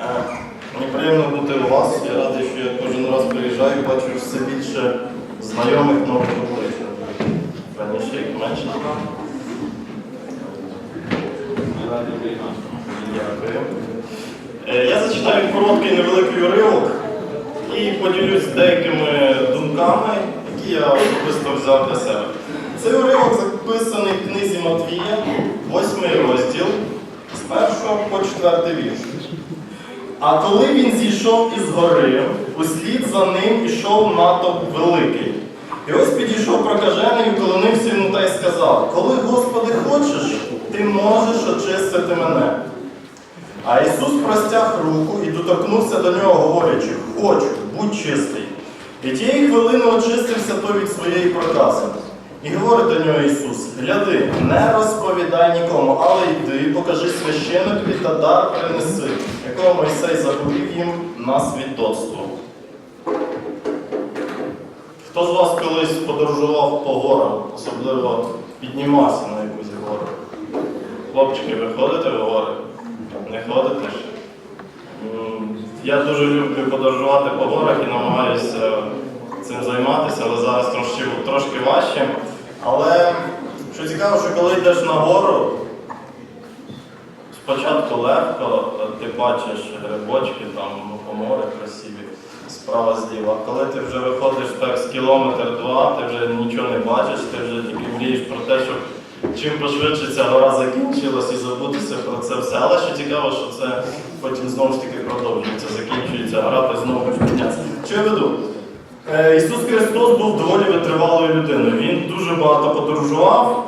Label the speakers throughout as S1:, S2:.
S1: Е, Мені приємно бути у вас. Я радий, що я кожен раз приїжджаю, бачу все більше знайомих нових облич. Раніше їх менше. Дякую. Е, Я зачитаю короткий невеликий уривок і поділюсь деякими думками, які я особисто взяв для себе. Цей уривок записаний в книзі Матвія, 8 розділ, з 1 по 4 вірш. А коли він зійшов із гори, услід за ним ішов натовп великий. І ось підійшов прокажений, уклонився йому та й сказав: Коли, Господи, хочеш, ти можеш очистити мене. А Ісус простяг руку і доторкнувся до нього, говорячи, хочу, будь чистий. І тієї хвилини очистився той від своєї прокази. І говорить до нього Ісус: гляди, не розповідай нікому, але йди, покажи священикові та дар принеси, якого Мойсей заповів їм на свідоцтво. Хто з вас колись подорожував по горам, особливо піднімався на якусь гору? Хлопчики, ви ходите в гори? Не ходите ж? М, Я дуже люблю подорожувати по горах і намагаюся цим займатися, але зараз трошки, трошки важче. Але що цікаво, що коли йдеш на гору, спочатку легко, ти бачиш грибочки, там по морю красиві, справа зліва. А коли ти вже виходиш так з кілометр-два, ти вже нічого не бачиш, ти вже тільки мрієш про те, щоб чим пошвидше ця гора закінчилась і забутися про це все. Але що цікаво, що це потім знову ж таки продовжується, закінчується гра, ти знову хочеш піднятися. Що я веду? Е, Ісус Христос був доволі витривалою людиною. Він дуже багато подорожував,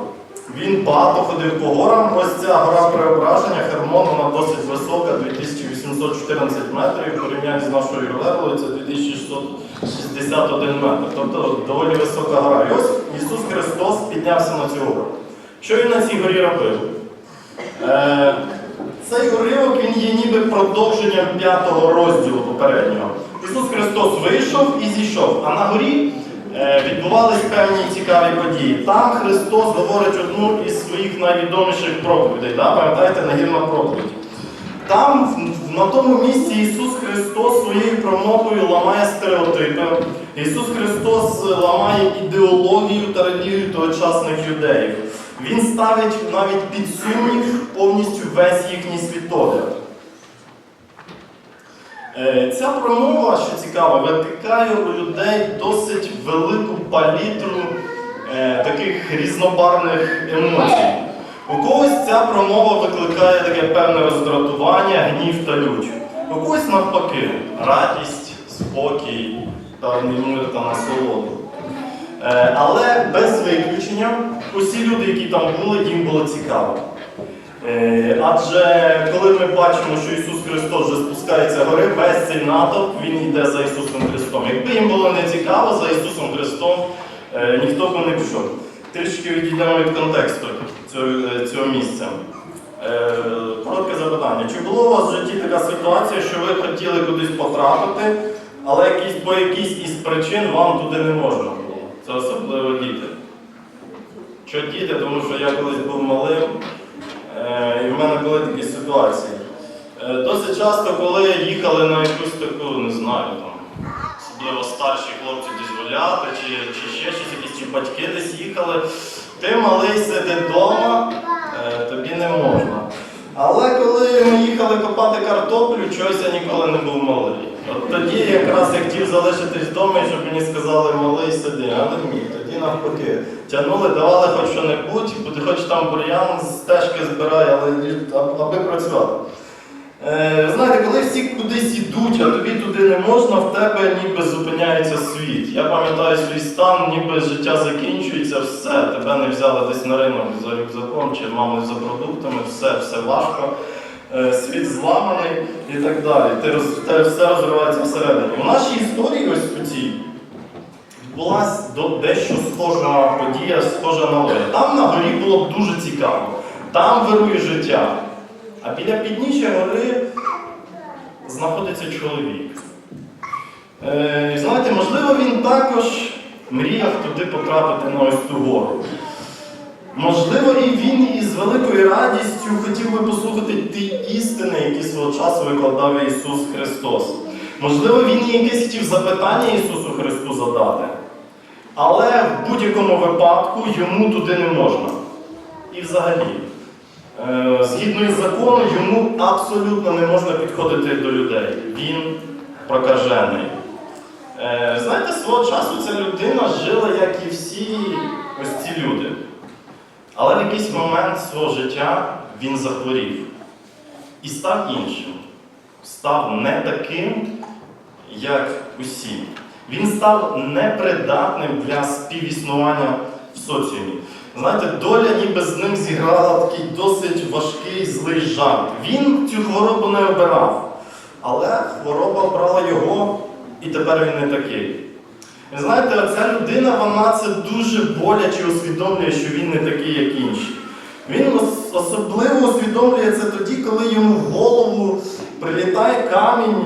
S1: він багато ходив по горам. Ось ця гора преображення, Хермон, вона досить висока, 2814 метрів. В порівнянні з нашою Євлеровою це 2661 метр. Тобто доволі висока гора. І ось Ісус Христос піднявся на цю гору. Що він на цій горі робив? Е, цей уривок він є ніби продовженням п'ятого розділу попереднього. Ісус Христос вийшов і зійшов, а на горі е, відбувались певні цікаві події. Там Христос говорить одну із своїх найвідоміших проповідей. Да? Пам'ятаєте, нагірна проповідь. Там, на тому місці, Ісус Христос своєю промовою ламає стереотипи. Ісус Христос ламає ідеологію та релігію тогочасних юдеїв. Він ставить навіть під сумнів повністю весь їхній світогляд. Е, Ця промова, що цікаво, викликає у людей досить велику палітру е, таких різнобарних емоцій. У когось ця промова викликає таке певне роздратування, гнів та лють. У когось навпаки радість, спокій та мир та насолоду. Е, Але без виключення, усі люди, які там були, їм було цікаво. Е, Адже коли ми бачимо, що Ісус Христос вже спускається гори, весь цей натовп Він йде за Ісусом Христом. Якби їм було не цікаво за Ісусом Христом, е, ніхто б не пішов. Трішки відійдемо від контексту цього, місця. Коротке запитання. Чи було у вас в житті така ситуація, що ви хотіли кудись потрапити, але якісь, по якійсь із причин вам туди не можна? Це особливо діти. Що діти, тому що я колись був малим, е, і в мене були такі ситуації. Е, Досить часто, коли їхали на якусь таку, не знаю, там, особливо старші хлопці десь гуляти, чи, чи ще щось, якісь чи батьки десь їхали, ти малий сиди вдома, е, тобі не можна. Але коли ми їхали копати картоплю, чогось я ніколи не був малий. От тоді якраз я хотів залишитись вдома, і щоб мені сказали малий сиди, але ні, тоді навпаки. Тягнули, давали хоч що-небудь, хоч там бур'ян з стежки збирай, але аби працювати. Е, знаєте, коли всі кудись ідуть, а тобі туди не можна, в тебе ніби зупиняється світ. Я пам'ятаю свій стан, ніби життя закінчується, все, тебе не взяли десь на ринок за рюкзаком чи мамою за продуктами, все, все важко, світ зламаний і так далі. Ти роз, тебе все розривається всередині. У нашій історії, ось у цій, відбулася дещо схожа подія, схожа на Лоя. Там на горі було б дуже цікаво. Там вирує життя. А біля підніжжя гори знаходиться чоловік. Е, знаєте, можливо, він також мріяв туди потрапити на ось ту гору. Можливо, і він із великою радістю хотів би послухати ті істини, які свого часу викладав Ісус Христос. Можливо, він і якесь хотів запитання Ісусу Христу задати. Але в будь-якому випадку йому туди не можна. І взагалі, е, згідно із законом, йому абсолютно не можна підходити до людей. Він прокажений. Е, Знаєте, свого часу ця людина жила, як і всі ось ці люди. Але в якийсь момент свого життя він захворів і став іншим. Став не таким, як усі. Він став непридатним для співіснування в соціумі. Знаєте, доля ніби з ним зіграла такий досить важкий злий жарт. Він цю хворобу не обирав, але хвороба обрала його, і тепер він не такий. Ви знаєте, ця людина, вона це дуже боляче усвідомлює, що він не такий, як інші. Він особливо усвідомлює це тоді, коли йому в голову прилітає камінь,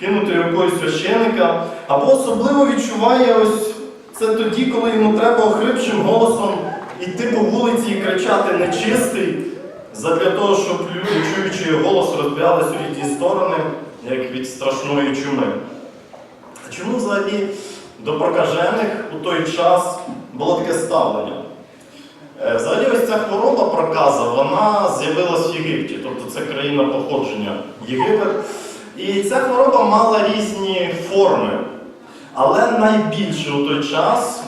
S1: кинутий рукою священика, або особливо відчуває ось це тоді, коли йому треба охрипшим голосом іти по вулиці і кричати нечистий, задля того, щоб люди, чуючи його голос, розбігались у різні сторони, як від страшної чуми. А чому взагалі до прокажених у той час було таке ставлення? Е, Взагалі, ось ця хвороба проказа, вона з'явилась в Єгипті, тобто це країна походження Єгипет. І ця хвороба мала різні форми. Але найбільше у той час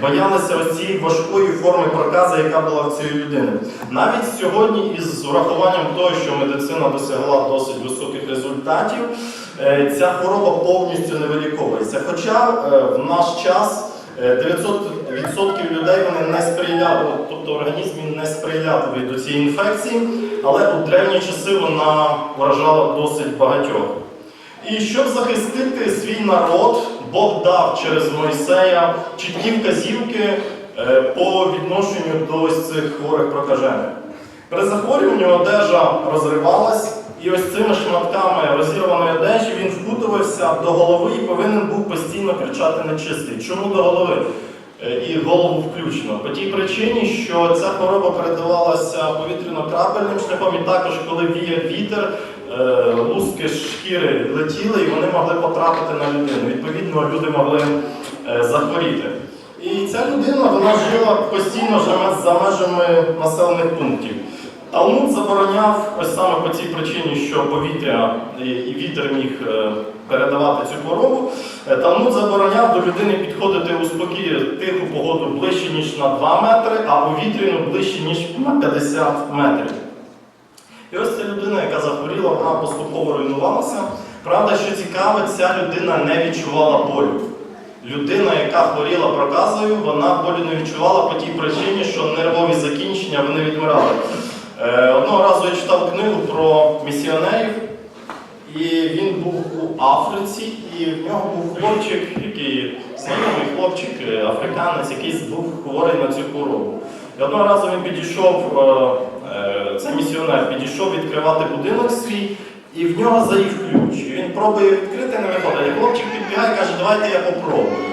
S1: боялися цієї важкої форми проказа, яка була в цієї людини. Навіть сьогодні, із урахуванням того, що медицина досягла досить високих результатів, ця хвороба повністю не виліковується. Хоча е, в наш час е, 900% людей вони не сприяли, тобто організм не сприятливий до цієї інфекції, але у древні часи вона вражала досить багатьох. І щоб захистити свій народ, Бог дав через Мойсея чіткі вказівки е, по відношенню до цих хворих прокажених. При захворюванні одежа розривалась, і ось цими шматками розірваної одежі він впутувався до голови і повинен був постійно кричати нечистий. Чому до голови? Е, І голову включено. По тій причині, що ця хвороба передавалася повітряно-крапельним шляхом, і також, коли віє вітер, е, луски шкіри летіли і вони могли потрапити на людину. Відповідно, люди могли е, захворіти. І ця людина вона жила постійно за межами населених пунктів. Талмуд забороняв ось саме по цій причині, що повітря і вітер міг е, передавати цю хворобу. Е, Талмуд забороняв до людини підходити у спокій тиху погоду ближче, ніж на 2 метри, а у вітряну ближче, ніж на 50 метрів. І ось ця людина, яка захворіла, вона поступово руйнувалася. Правда, що цікаво, ця людина не відчувала болю. Людина, яка хворіла проказою, вона болю не відчувала по тій причині, що нервові закінчення вони відмирали. Е, Одного разу я читав книгу про місіонерів, і він був у Африці, і в нього був хлопчик, який знайомий хлопчик, е, африканець, який був хворий на цю хворобу. І одного разу він підійшов, е, е, цей місіонер підійшов відкривати будинок свій, і в нього заїв ключ. І він пробує відкрити, не виходить. Хлопчик підбігає і каже, давайте я попробую.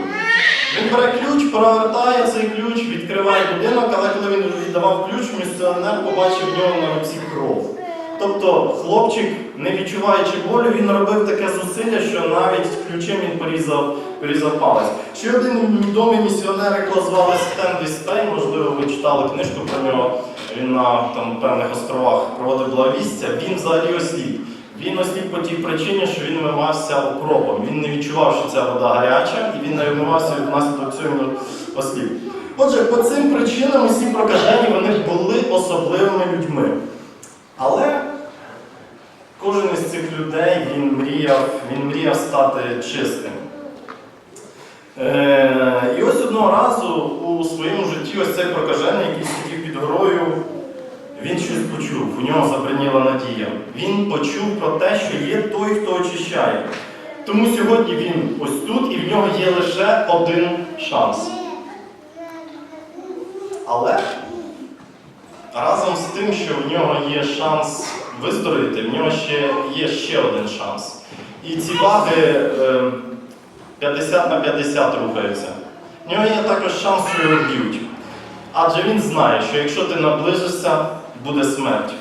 S1: Він бере ключ, провертає цей ключ, відкриває будинок, але коли він віддавав ключ, місіонер побачив в нього на руці кров. Тобто хлопчик, не відчуваючи болю, він робив таке зусилля, що навіть ключем він порізав, порізав палець. Ще один відомий місіонер, якого звали Стенлі Стейн, можливо, ви читали книжку про нього. Він на там, певних островах проводив благовістя. Він взагалі осліп. Він осліп по тій причині, що він вимивався окропом. Він не відчував, що ця вода гаряча, і він не вимивався і внаслідок цього осліп. Отже, по цим причинам усі прокажені вони були особливими людьми. Але кожен із цих людей він мріяв, він мріяв стати чистим. Е, і ось одного разу у своєму житті ось цей прокажений, який сидів під горою, він щось почув, у нього забриніла надія. Він почув про те, що є той, хто очищає. Тому сьогодні він ось тут і в нього є лише один шанс. Але разом з тим, що в нього є шанс виздоровіти, в нього ще є ще один шанс. І ці ваги е, 50 на 50 рухається. В нього є також шанс, що його б'ють. Адже він знає, що якщо ти наближишся, буде смерть.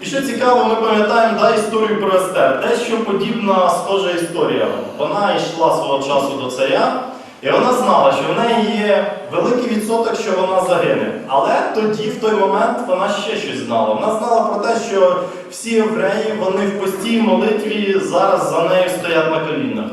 S1: І що цікаво, ми пам'ятаємо да, історію про Естер. Дещо подібна схожа історія. Вона йшла свого часу до царя, і вона знала, що в неї є великий відсоток, що вона загине. Але тоді, в той момент, вона ще щось знала. Вона знала про те, що всі євреї вони в постій молитві зараз за нею стоять на колінах.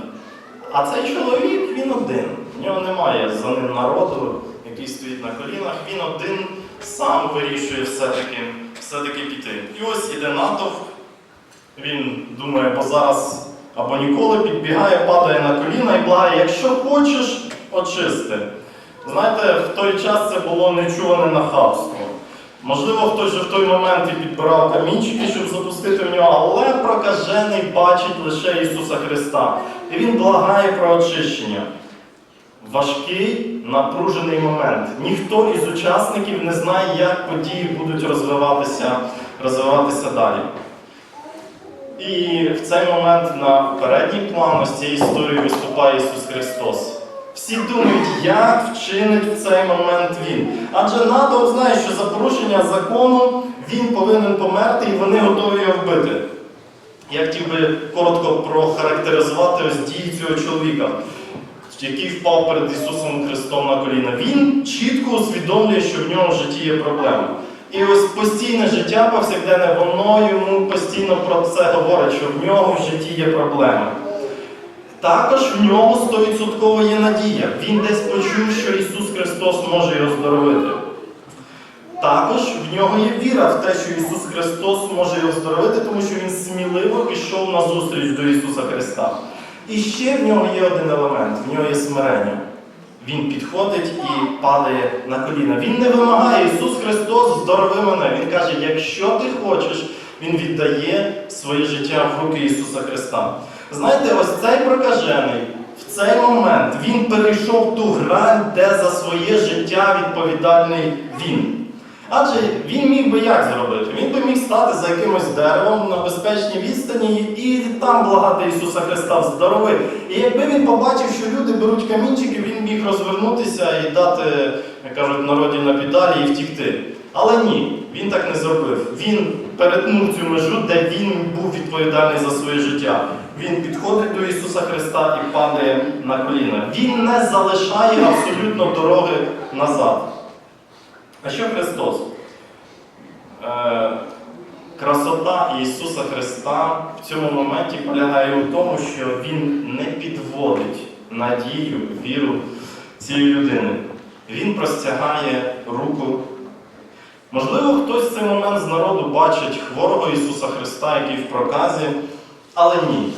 S1: А цей чоловік він один. В нього немає за ним народу, який стоїть на колінах. Він один сам вирішує все-таки все-таки піти. І ось іде натовп. Він думає, бо зараз або ніколи підбігає, падає на коліна і благає, якщо хочеш, очисти. Знаєте, в той час це було нечуване нахабство. Можливо, хтось же в той момент і підбирав камінчики, щоб запустити в нього, але прокажений бачить лише Ісуса Христа. І він благає про очищення. Важкий, напружений момент. Ніхто із учасників не знає, як події будуть розвиватися, розвиватися далі. І в цей момент на передній план ось цієї історії виступає Ісус Христос. Всі думають, як вчинить в цей момент Він. Адже НАТО знає, що за порушення закону він повинен померти і вони готові його вбити. Я хотів би коротко прохарактеризувати ось дії цього чоловіка, який впав перед Ісусом Христом на коліна. Він чітко усвідомлює, що в нього в житті є проблема. І ось постійне життя повсякденне, воно йому постійно про це говорить, що в нього в житті є проблеми. Також в нього 100% є надія. Він десь почув, що Ісус Христос може його здоровити. Також в нього є віра в те, що Ісус Христос може його здоровити, тому що Він сміливо пішов на зустріч до Ісуса Христа. І ще в нього є один елемент, в нього є смирення. Він підходить і падає на коліна. Він не вимагає, Ісус Христос здорови мене. Він каже, якщо ти хочеш, Він віддає своє життя в руки Ісуса Христа. Знаєте, ось цей прокажений в цей момент він перейшов ту грань, де за своє життя відповідальний він. Адже він міг би як зробити? Він би міг стати за якимось деревом на безпечній відстані і там благати Ісуса Христа здорови. І якби він побачив, що люди беруть камінчики, він міг розвернутися і дати, як кажуть, народі на педалі і втікти. Але ні, він так не зробив. Він перетнув цю межу, де він був відповідальний за своє життя. Він підходить до Ісуса Христа і падає на коліна. Він не залишає абсолютно дороги назад. А що Христос? Е, красота Ісуса Христа в цьому моменті полягає у тому, що Він не підводить надію, віру цієї людини. Він простягає руку. Можливо, хтось в цей момент з народу бачить хворого Ісуса Христа, який в проказі, але ні.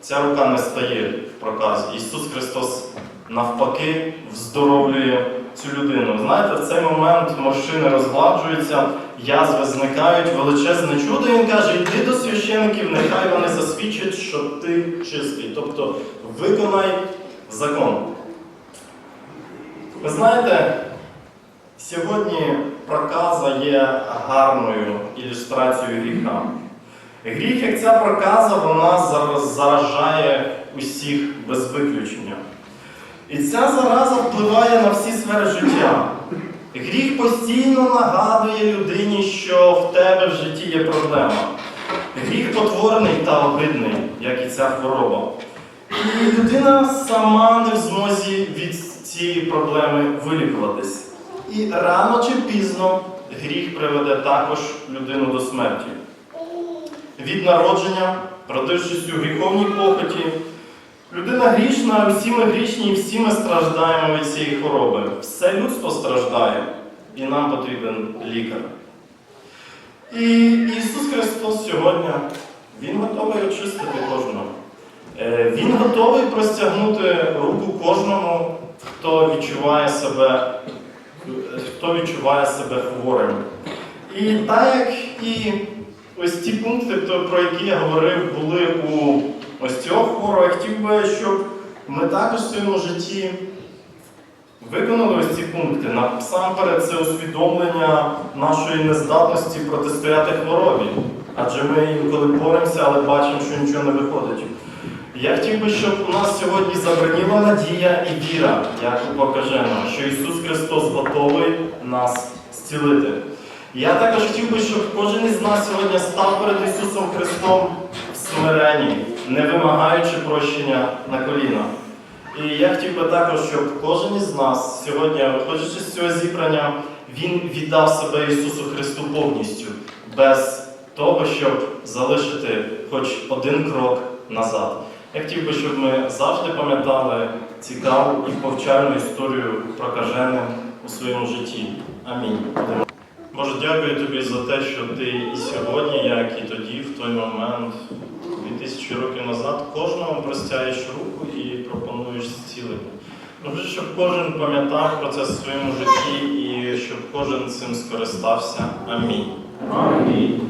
S1: Ця рука не стає в проказі. Ісус Христос навпаки вздоровлює цю людину. Знаєте, в цей момент морщини розгладжуються, язви зникають, величезне чудо. Він каже, йди до священиків, нехай вони засвідчать, що ти чистий. Тобто виконай закон. Ви знаєте, сьогодні проказа є гарною ілюстрацією гріха. Гріх, як ця проказа, вона заражає усіх без виключення. І ця зараза впливає на всі сфери життя. Гріх постійно нагадує людині, що в тебе в житті є проблема. Гріх потворний та огидний, як і ця хвороба. І людина сама не в змозі від цієї проблеми вилікуватись. І рано чи пізно гріх приведе також людину до смерті. Від народження, родившись у гріховній похоті, людина грішна, всі ми грішні, всі ми страждаємо від цієї хвороби. Все людство страждає, і нам потрібен лікар. І Ісус Христос сьогодні, Він готовий очистити кожного. Е, Він готовий простягнути руку кожному, хто відчуває себе, хто відчуває себе хворим. І так як і ось ті пункти, про які я говорив, були у ось цього хворого, я хотів би, щоб ми також в своєму житті виконали ось ці пункти. Насамперед, це усвідомлення нашої нездатності протистояти хворобі. Адже ми інколи боремося, але бачимо, що нічого не виходить. Я хотів би, щоб у нас сьогодні забраніла надія і віра, як у покажено, що Ісус Христос готовий нас зцілити. Я також хотів би, щоб кожен із нас сьогодні став перед Ісусом Христом в смиренні, не вимагаючи прощення на коліна. І я хотів би також, щоб кожен із нас сьогодні, виходячи з цього зібрання, він віддав себе Ісусу Христу повністю, без того, щоб залишити хоч один крок назад. Я хотів би, щоб ми завжди пам'ятали цікаву і повчальну історію прокаженим у своєму житті. Амінь. Боже, дякую тобі за те, що ти і сьогодні, як і тоді, в той момент, 2000 років назад, кожному простяєш руку і пропонуєш зцілення. Може, щоб кожен пам'ятав про це в своєму житті і щоб кожен цим скористався. Амінь.
S2: Амінь.